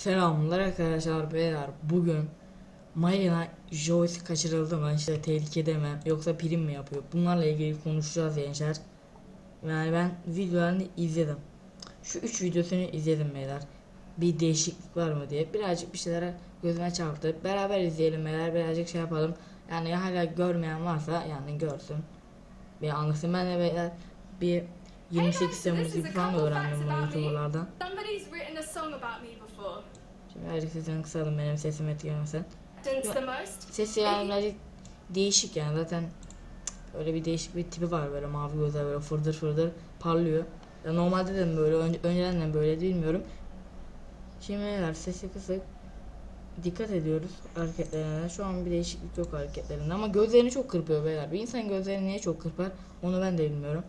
Selamlar arkadaşlar beyler. Bugün Mayına Joyce kaçırıldı mı? İşte tehlikede mi? Yoksa prim mi yapıyor? Bunlarla ilgili konuşacağız gençler. Yani ben videolarını izledim. Şu üç videosunu izledim beyler. Bir değişiklik var mı diye. Birazcık bir şeylere gözüme çarptı. Beraber izleyelim beyler. Birazcık şey yapalım. Yani hala görmeyen varsa yani görsün. Bir anlasın. Ben de beyler bir 28 Temmuz gibi falan öğrendim bunu youtuberlardan song about me before. Şimdi birazcık sesini kısalım benim sesimi etkilemesin. Sesi yani birazcık değişik yani zaten öyle bir değişik bir tipi var böyle mavi gözler böyle fırdır fırdır parlıyor. Ya normalde de böyle önce, önceden de böyle bilmiyorum. Şimdi neler sesi kısık dikkat ediyoruz hareketlerine. Şu an bir değişiklik yok hareketlerinde ama gözlerini çok kırpıyor beyler. Bir insan gözlerini niye çok kırpar onu ben de bilmiyorum.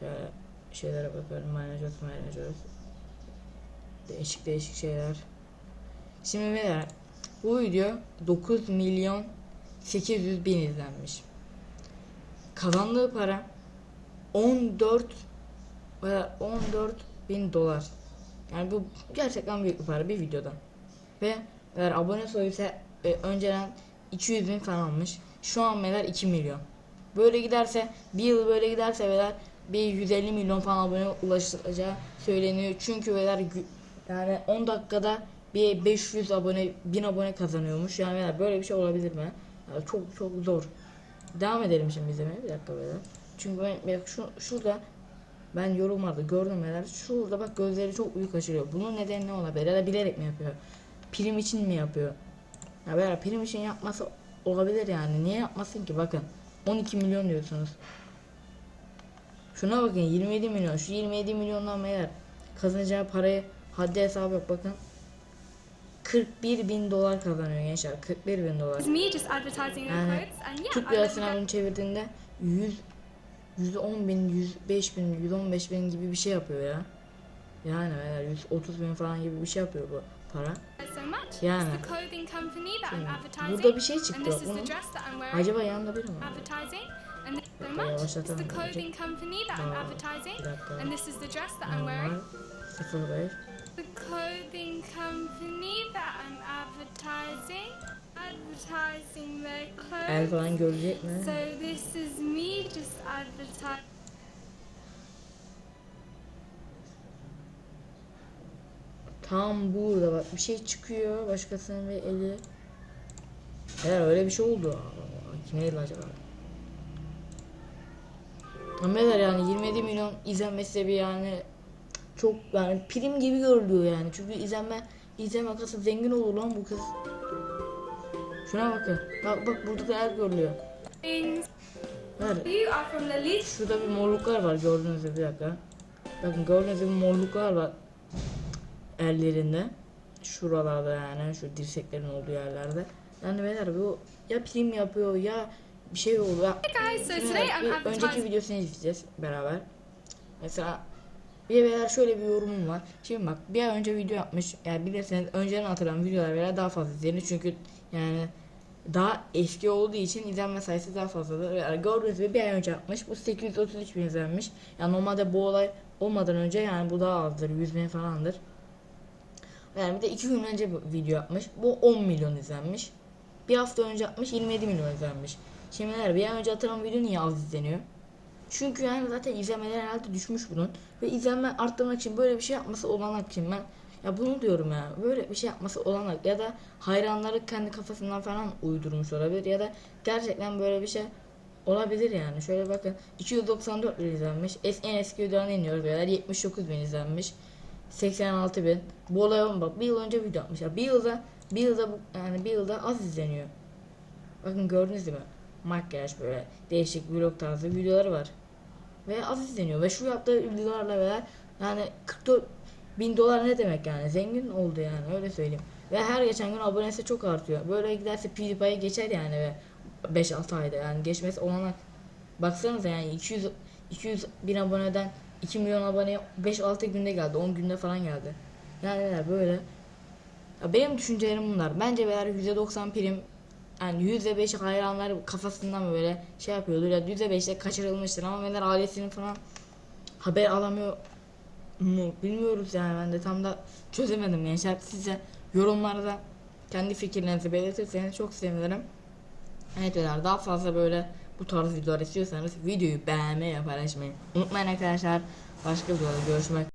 Şöyle şeylere bakıyorum. Manager, manager. Değişik değişik şeyler. Şimdi beyler bu video 9 milyon 800 bin izlenmiş. Kazandığı para 14 veya 14 bin dolar. Yani bu gerçekten büyük bir para bir videodan. Ve eğer abone sayısı e, önceden 200 bin falan almış. Şu an beyler 2 milyon. Böyle giderse bir yıl böyle giderse beyler bir 150 milyon falan abone ulaşılacağı söyleniyor. Çünkü beyler yani 10 dakikada bir 500 abone 1000 abone kazanıyormuş. Yani böyle bir şey olabilir mi? Yani çok çok zor. Devam edelim şimdi izlemeye. Bir dakika beyler. Çünkü ben bak şu, şurada ben yorumlarda gördüm beyler. Şurada bak gözleri çok büyük açılıyor. Bunun nedeni ne olabilir? Ya da bilerek mi yapıyor? Prim için mi yapıyor? Ya beyler prim için yapması olabilir yani. Niye yapmasın ki? Bakın 12 milyon diyorsunuz. Şuna bakın 27 milyon. Şu 27 milyondan beyler kazanacağı parayı haddi hesabı yok bakın. 41 bin dolar kazanıyor gençler. 41 bin dolar. Yani Türk lirasına bunu çevirdiğinde 100 110 bin, 105 bin, 115 bin gibi bir şey yapıyor ya. Yani beyler 130 bin falan gibi bir şey yapıyor bu para. Yani. Şimdi burada bir şey çıktı. Bunun acaba yanında biri mi yavaşlatalım bir dakika. And this is the dress that I'm Normal wearing. 05 The clothing company that I'm advertising. Advertising their clothes. falan görecek mi? So this is me just advertising. Tam burada bak bir şey çıkıyor başkasının bir eli. Eğer öyle bir şey oldu. Aa, Kim neydi acaba? Ameler yani 27 milyon izlenmesi bir yani çok yani prim gibi görülüyor yani. Çünkü izlenme izlenme kası zengin olur lan bu kız. Şuna bakın. Bak bak burada da el görülüyor. Least. Şurada bir morluklar var gördüğünüz gibi bir dakika. Bakın gördüğünüz gibi morluklar var ellerinde. Şuralarda yani şu dirseklerin olduğu yerlerde. Yani beyler bu ya prim yapıyor ya bir şey oluyor. Hey guys, so today I'm önceki videosunu izleyeceğiz beraber. Mesela bir de şöyle bir yorumum var. Şimdi bak bir ay önce video yapmış. Yani bilirseniz önceden atılan videolar beyler daha fazla izlenir. Çünkü yani daha eski olduğu için izlenme sayısı daha fazladır. Yani gördüğünüz gibi bir ay önce yapmış. Bu 833 bin izlenmiş. Yani normalde bu olay olmadan önce yani bu daha azdır. 100 bin falandır. Yani bir de 2 gün önce video yapmış. Bu 10 milyon izlenmiş. Bir hafta önce yapmış 27 milyon izlenmiş. Şimdi bir ay önce atılan video niye az izleniyor? Çünkü yani zaten izlenmeler herhalde düşmüş bunun. Ve izlenme arttırmak için böyle bir şey yapması olanak için ben ya bunu diyorum ya böyle bir şey yapması olanak ya da hayranları kendi kafasından falan uydurmuş olabilir ya da gerçekten böyle bir şey olabilir yani. Şöyle bakın 294 bin izlenmiş. Es en eski videodan iniyoruz beyler 79 bin izlenmiş. 86 bin. Bu olaya bak bir yıl önce video atmış ya. Bir yılda bir yılda yani bir yılda az izleniyor. Bakın gördünüz mi? Makyaj böyle değişik vlog tarzı videoları var. Ve az izleniyor. Ve şu yaptığı videolarla beraber yani 44 bin dolar ne demek yani? Zengin oldu yani öyle söyleyeyim. Ve her geçen gün abonesi çok artıyor. Böyle giderse PewDiePie'ye geçer yani ve 5-6 ayda yani geçmesi olanak. Baksanıza yani 200 200 bin aboneden 2 milyon abone 5-6 günde geldi. 10 günde falan geldi. Yani böyle. Ya benim düşüncelerim bunlar. Bence beyler %90 prim yani %5 hayranlar kafasından böyle şey yapıyordur ya %5'te kaçırılmıştır ama beyler ailesinin falan haber alamıyor mu bilmiyoruz yani ben de tam da çözemedim gençler. Size yorumlarda kendi fikirlerinizi belirtirseniz çok sevinirim. Evet beyler daha fazla böyle bu tarz videolar istiyorsanız videoyu beğenmeyi ve paylaşmayı unutmayın arkadaşlar. Başka videoda görüşmek